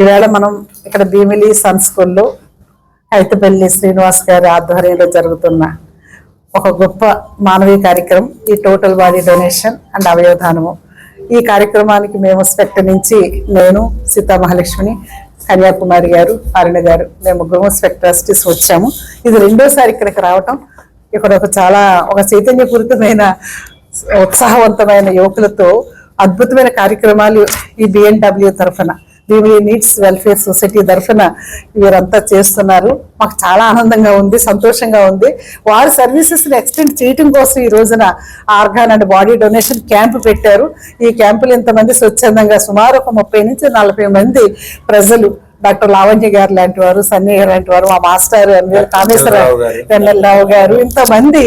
ఈవేళ మనం ఇక్కడ భీమిలి సన్ స్కూల్లో హైతపల్లి శ్రీనివాస్ గారి ఆధ్వర్యంలో జరుగుతున్న ఒక గొప్ప మానవీయ కార్యక్రమం ఈ టోటల్ బాడీ డొనేషన్ అండ్ అవయవదానము ఈ కార్యక్రమానికి మేము స్పెక్ట్ నుంచి నేను సీతామహాలక్ష్మిని కన్యాకుమారి గారు అరుణ గారు మేము ముగ్గురు స్పెక్ట్ ట్రస్టీస్ వచ్చాము. ఇది రెండోసారి ఇక్కడికి రావటం ఇక్కడ ఒక చాలా ఒక చైతన్యపూరితమైన ఉత్సాహవంతమైన యువకులతో అద్భుతమైన కార్యక్రమాలు ఈ బిఎన్డబ్ల్యూ తరఫున దీవి నీడ్స్ వెల్ఫేర్ సొసైటీ తరఫున వీరంతా చేస్తున్నారు. మాకు చాలా ఆనందంగా ఉంది సంతోషంగా ఉంది. వారి సర్వీసెస్ని ఎక్స్టెండ్ చేయటం కోసం ఈ రోజున organ and body donation camp పెట్టారు. ఈ క్యాంపులు ఇంతమంది స్వచ్ఛందంగా సుమారు ఒక ముప్పై నుంచి నలభై మంది ప్రజలు డాక్టర్ లావణ్య గారు లాంటి వారు సన్నీ గారు లాంటి వారు మా మాస్టర్ కామేశ్వరరావు వెన్నెలరావు గారు. ఇంతమంది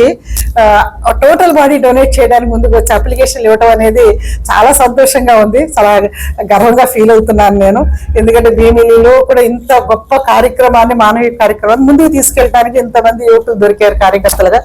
టోటల్ బాడీ డొనేట్ చేయడానికి ముందుకు వచ్చి అప్లికేషన్ ఇవ్వడం అనేది చాలా సంతోషంగా ఉంది. చాలా గర్వంగా ఫీల్ అవుతున్నాను నేను. ఎందుకంటే భీమిలిలో కూడా ఇంత గొప్ప కార్యక్రమాన్ని మానవీయ కార్యక్రమాన్ని ముందుకు తీసుకెళ్ళడానికి ఇంతమంది యువకులు దొరికారు కార్యకర్తలుగా.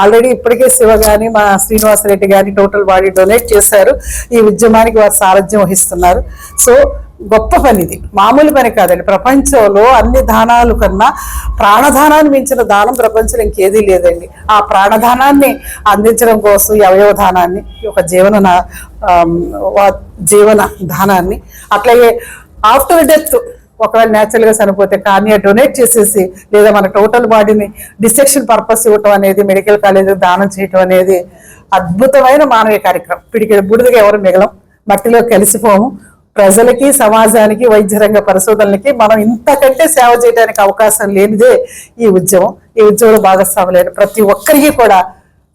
ఆల్రెడీ ఇప్పటికే శివ గాని మా శ్రీనివాసరెడ్డి గారి టోటల్ బాడీ డొనేట్ చేశారు. ఈ ఉద్యమానికి వారు సారథ్యం వహిస్తున్నారు. సో గొప్ప పని ఇది. మామూలు పని కాదండి. ప్రపంచంలో అన్ని దానాలు కన్నా ప్రాణదానాన్ని మించిన దానం ప్రపంచంలో ఇంకేదీ లేదండి. ఆ ప్రాణదానాన్ని అందించడం కోసం అవయవ దానాన్ని ఒక జీవన నా- జీవన దానాన్ని అట్లాగే ఆఫ్టర్ డెత్ ఒకవేళ న్యాచురల్గా చనిపోతే కానీ డొనేట్ చేసేసి లేదా మన టోటల్ బాడీని డిసెక్షన్ పర్పస్ ఇవ్వటం అనేది మెడికల్ కాలేజ్ దానం చేయటం అనేది అద్భుతమైన మానవీయ కార్యక్రమం. పిడికి బుడిదిగా ఎవరు మిగలం. మట్టిలో కలిసిపోము. ప్రజలకి సమాజానికి వైద్య రంగ పరిశోధనలకి మనం ఇంతకంటే సేవ చేయడానికి అవకాశం లేనిదే ఈ ఉద్యమం ఈ ఉద్యమంలో భాగస్వాములైన ప్రతి ఒక్కరికి కూడా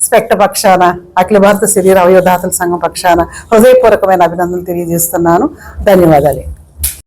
స్పెక్ట పక్షాన అఖిల భారత శరీర అవయవదాతల సంఘం పక్షాన హృదయపూర్వకమైన అభినందనలు తెలియజేస్తున్నాను. ధన్యవాదాలు.